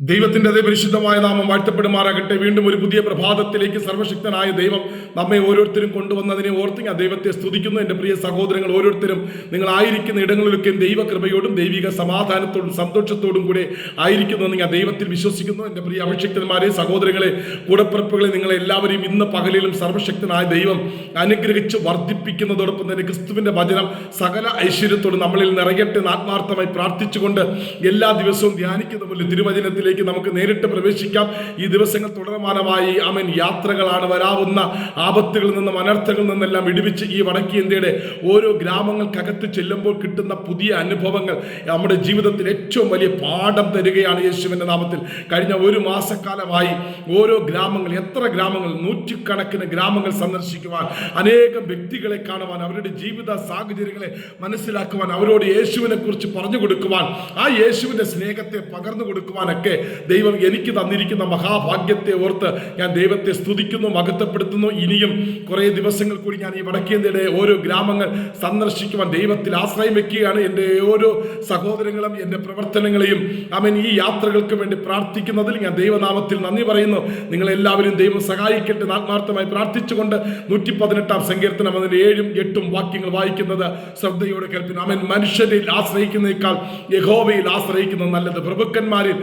ദൈവത്തിന്റെ അതേ പരിശുദ്ധമായ നാമം വാഴ്ത്തപ്പെടുമാറാകട്ടെ. വീണ്ടും ഒരു പുതിയ പ്രഭാതത്തിലേക്ക് സർവശക്തനായ ദൈവം നമ്മെ ഓരോരുത്തരും കൊണ്ടുവന്നതിനെ ഓർത്ത് ഞാൻ ദൈവത്തെ സ്തുതിക്കുന്നു. എന്റെ പ്രിയ സഹോദരങ്ങൾ ഓരോരുത്തരും നിങ്ങൾ ആയിരിക്കുന്ന ഇടങ്ങളിലൊക്കെ ദൈവകൃപയോടും ദൈവിക സമാധാനത്തോടും സന്തോഷത്തോടും കൂടെ ആയിരിക്കുന്നുവെന്ന് ഞാൻ ദൈവത്തിൽ വിശ്വസിക്കുന്നു. എന്റെ പ്രിയ അഭിഷക്തന്മാരെ സഹോദരങ്ങളെ കൂടപ്പിറപ്പുകളെ നിങ്ങളെ എല്ലാവരെയും ഇന്ന് പകലിലും സർവശക്തനായ ദൈവം അനുഗ്രഹിച്ച് വർദ്ധിപ്പിക്കുന്നതോടൊപ്പം തന്നെ ക്രിസ്തുവിന്റെ വചനം സകല ഐശ്വര്യത്തോടും നമ്മളിൽ നിറയട്ടെ എന്ന് ആത്മാർത്ഥമായി പ്രാർത്ഥിച്ചുകൊണ്ട് എല്ലാ ദിവസവും ധ്യാനിക്കുന്ന പോലെ തിരുവചനത്തിലേക്ക് നമുക്ക് നേരിട്ട് പ്രവേശിക്കാം. ഈ ദിവസങ്ങൾ തുടർമാനമായി അമൻ. യാത്രകളാണ് വരാവുന്ന ആപത്തുകളിൽ നിന്നും അനർത്ഥങ്ങളിൽ നിന്നെല്ലാം വിടുവിച്ച് ഈ വടക്കേ ഇന്ത്യയുടെ ഓരോ ഗ്രാമങ്ങൾക്കകത്ത് ചെല്ലുമ്പോൾ കിട്ടുന്ന പുതിയ അനുഭവങ്ങൾ നമ്മുടെ ജീവിതത്തിൽ ഏറ്റവും വലിയ പാഠം തരികയാണ് യേശുവിന്റെ നാമത്തിൽ. കഴിഞ്ഞ ഒരു മാസക്കാലമായി ഓരോ ഗ്രാമങ്ങൾ എത്ര ഗ്രാമങ്ങൾ നൂറ്റിക്കണക്കിന് ഗ്രാമങ്ങൾ സന്ദർശിക്കുവാൻ അനേകം വ്യക്തികളെ കാണുവാൻ അവരുടെ ജീവിത സാഹചര്യങ്ങളെ മനസ്സിലാക്കുവാൻ അവരോട് യേശുവിനെ കുറിച്ച് പറഞ്ഞു കൊടുക്കുവാൻ ആ യേശുവിന്റെ സ്നേഹത്തെ പകർന്നു കൊടുക്കുവാനൊക്കെ ദൈവം എനിക്ക് തന്നിരിക്കുന്ന മഹാഭാഗ്യത്തെ ഓർത്ത് ഞാൻ ദൈവത്തെ സ്തുതിക്കുന്നു മകത്തപ്പെടുത്തുന്നു ഇനിയും കുറേ ദിവസങ്ങൾ കൂടി ഞാൻ ഈ വടക്കേന്ത്യയുടെ ഓരോ ഗ്രാമങ്ങൾ സന്ദർശിക്കുവാൻ ദൈവത്തിൽ ആശ്രയം വെക്കുകയാണ്. എന്റെ ഓരോ സഹോദരങ്ങളും എന്റെ പ്രവർത്തനങ്ങളെയും അവൻ ഈ യാത്രകൾക്ക് വേണ്ടി പ്രാർത്ഥിക്കുന്നതിൽ ഞാൻ ദൈവനാമത്തിൽ നന്ദി പറയുന്നു. നിങ്ങളെല്ലാവരും ദൈവം സഹായിക്കട്ടെ ആത്മാർത്ഥമായി പ്രാർത്ഥിച്ചുകൊണ്ട് നൂറ്റി പതിനെട്ടാം സങ്കീർത്തനം അതിന്റെ ഏഴും എട്ടും വാക്യങ്ങൾ വായിക്കുന്നത് ശ്രദ്ധയോടെ കേൾപ്പിക്കുന്നു അവൻ മനുഷ്യരിൽ ആശ്രയിക്കുന്നേക്കാൾ യഹോവയിൽ ആശ്രയിക്കുന്നത് നല്ലത്. പ്രഭുക്കന്മാരിൽ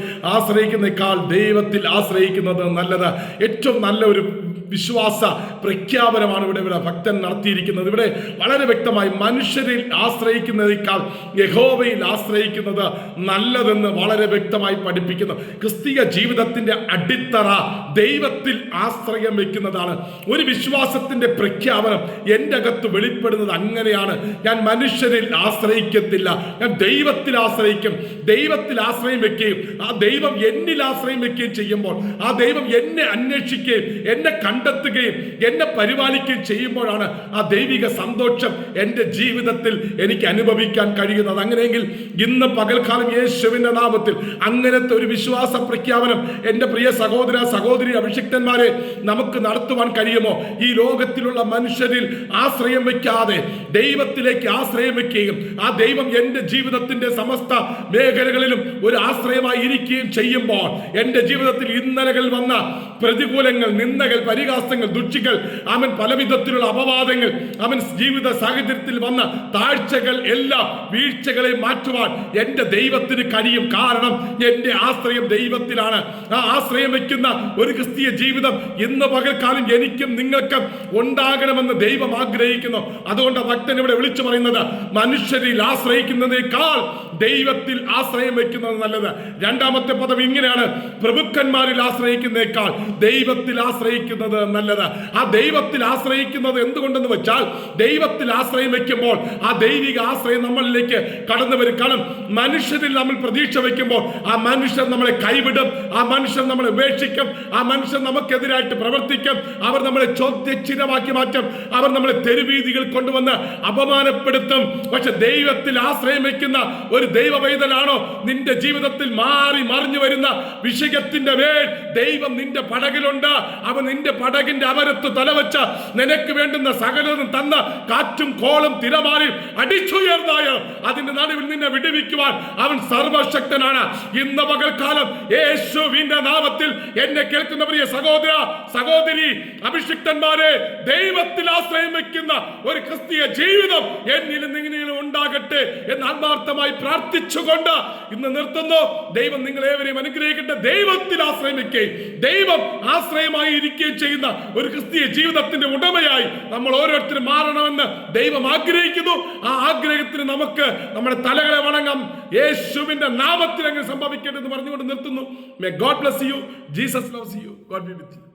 ആശ്രയിക്കുന്നേക്കാൾ ദൈവത്തിൽ ആശ്രയിക്കുന്നത് നല്ലത്. ഏറ്റവും നല്ല ഒരു വിശ്വാസ പ്രഖ്യാപനമാണ് ഇവിടെ ഇവിടെ ഭക്തൻ നടത്തിയിരിക്കുന്നത്. ഇവിടെ വളരെ വ്യക്തമായി മനുഷ്യരിൽ ആശ്രയിക്കുന്നതിനേക്കാൾ യഹോവയിൽ ആശ്രയിക്കുന്നത് നല്ലതെന്ന് വളരെ വ്യക്തമായി പഠിപ്പിക്കുന്നു. ക്രിസ്തീയ ജീവിതത്തിന്റെ അടിത്തറ ദൈവത്തിൽ ആശ്രയം വെക്കുന്നതാണ് ഒരു വിശ്വാസത്തിന്റെ പ്രഖ്യാപനം എന്റെ അകത്ത് വെളിപ്പെടുന്നത് അങ്ങനെയാണ്. ഞാൻ മനുഷ്യരിൽ ആശ്രയിക്കത്തില്ല. ഞാൻ ദൈവത്തിൽ ആശ്രയിക്കും. ദൈവത്തിൽ ആശ്രയം വെക്കുകയും ആ ദൈവം എന്നിൽ ആശ്രയം വെക്കുകയും ചെയ്യുമ്പോൾ ആ ദൈവം എന്നെ അന്വേഷിക്കുകയും എന്നെ കണ്ടെത്തുകയും എന്നെ പരിപാലിക്കുകയും ചെയ്യുമ്പോഴാണ് ആ ദൈവിക സന്തോഷം എന്റെ ജീവിതത്തിൽ എനിക്ക് അനുഭവിക്കാൻ കഴിയുന്നത്. അങ്ങനെയെങ്കിൽ ഇന്ന് പകൽക്കാലം യേശുവിന്റെ നാമത്തിൽ അങ്ങനത്തെ ഒരു വിശ്വാസ പ്രഖ്യാപനം എന്റെ പ്രിയ സഹോദര സഹോദരി അഭിഷിക്തന്മാരെ നമുക്ക് നടത്തുവാൻ കഴിയുമോ? ഈ ലോകത്തിലുള്ള മനുഷ്യരിൽ ആശ്രയം വയ്ക്കാതെ ദൈവത്തിലേക്ക് ആശ്രയം വയ്ക്കുകയും ആ ദൈവം എന്റെ ജീവിതത്തിന്റെ സമസ്ത മേഖലകളിലും ഒരു ആശ്രയമായി ഇരിക്കുകയും ചെയ്യുമ്പോൾ എന്റെ ജീവിതത്തിൽ ഇന്നലകൾ വന്ന പ്രതികൂലങ്ങൾ നിന്ദകൾ പരിഹാസങ്ങൾ ദുഃഖികൾ അവൻ പലവിധത്തിലുള്ള അപവാദങ്ങൾ അവൻ ജീവിത സാഹചര്യത്തിൽ വന്ന താഴ്ചകൾ എല്ലാം വീഴ്ചകളെ മാറ്റുവാൻ എന്റെ ദൈവത്തിന് കഴിയും. കാരണം എന്റെ ആശ്രയം ദൈവത്തിലാണ്. ആ ആശ്രയം വയ്ക്കുന്ന ഒരു ക്രിസ്തീയ ജീവിതം ഇന്ന് പകൽക്കാലം എനിക്കും നിങ്ങൾക്കും ഉണ്ടാകണമെന്ന് ദൈവം ആഗ്രഹിക്കുന്നു. അതുകൊണ്ട് ഭക്തൻ ഇവിടെ വിളിച്ചു പറയുന്നത് മനുഷ്യരിൽ ആശ്രയിക്കുന്നതിനേക്കാൾ ദൈവത്തിൽ ആശ്രയം വയ്ക്കുന്നത് നല്ലത്. രണ്ടാമത്തെ പദം ഇങ്ങനെയാണ് പ്രഭുക്കന്മാരിൽ ആശ്രയിക്കുന്നതിനേക്കാൾ ദൈവത്തിൽ ആശ്രയിക്കുന്നത് നല്ലത്. ആ ദൈവത്തിൽ ആശ്രയിക്കുന്നത് എന്തുകൊണ്ടെന്ന് വെച്ചാൽ ദൈവത്തിൽ ആശ്രയം വെക്കുമ്പോൾ ആ ദൈവിക ആശ്രയം നമ്മളിലേക്ക് കടന്നു വരും. കാരണം മനുഷ്യരിൽ നമ്മൾ പ്രതീക്ഷ വെക്കുമ്പോൾ ആ മനുഷ്യർ നമ്മളെ കൈവിടും ആ മനുഷ്യർ നമ്മളെ ഉപേക്ഷിക്കും ആ മനുഷ്യർ നമുക്കെതിരായിട്ട് പ്രവർത്തിക്കും അവർ നമ്മളെ ചോദ്യചിഹ്നമാക്കി മാറ്റും അവർ നമ്മളെ തെരുവീതികൾ കൊണ്ടുവന്ന് അപമാനപ്പെടുത്തും. പക്ഷെ ദൈവത്തിൽ ആശ്രയം വെക്കുന്ന ഒരു ദൈവവൈതലാണോ നിന്റെ ജീവിതത്തിൽ മാറി മറിഞ്ഞു വരുന്ന വിഷയത്തിന്റെ മേൽ ദൈവം നിന്റെ പടകിലുണ്ട്. അവൻ നിന്റെ പടകിന്റെ അവരത്ത് തലവച്ച നിനക്ക് വേണ്ടുന്ന സകലതും തന്ന കാറ്റും കോളും തിരമാറി അടിച്ചുയർന്നായ അതിന്റെ നടുവിൽ നിന്നെ വിടുവിക്കുവാൻ അവൻ സർവശക്തനാണ്. ഇന്ന് പകൽക്കാലം യേശുവിന്റെ നാമത്തിൽ എന്നെ കേൾക്കുന്ന പ്രിയ സഹോദര സഹോദരി അഭിഷിക്തന്മാരെ ദൈവത്തിൽ ആശ്രയം വെക്കുന്ന ഒരു ക്രിസ്തീയ ജീവിതം എന്നിലും നിങ്ങളിലും ഉണ്ടാകട്ടെ എന്ന് ആത്മാർത്ഥമായി പ്രാർത്ഥിച്ചുകൊണ്ട് ഇന്ന് നിർത്തുന്നു. ദൈവം നിങ്ങളേവരെയും അനുഗ്രഹിക്കട്ടെ. ദൈവത്തിൽ ആശ്രയിക്കുകയും ദൈവം ആശ്രയമായി ഇരിക്കുകയും ചെയ്യുന്ന ഒരു ക്രിസ്തീയ ജീവിതത്തിന്റെ ഉടമയായി നമ്മൾ ഓരോരുത്തരും മാറണമെന്ന് ദൈവം ആഗ്രഹിക്കുന്നു. ആ ആഗ്രഹത്തിന് നമുക്ക് നമ്മുടെ തലകളെ വണങ്ങാം. യേശുവിന്റെ നാമത്തിൽ അങ്ങ് സംഭവിക്കട്ടെ എന്ന് പറഞ്ഞുകൊണ്ട് നിർത്തുന്നു. May God bless you Jesus loves you God be with you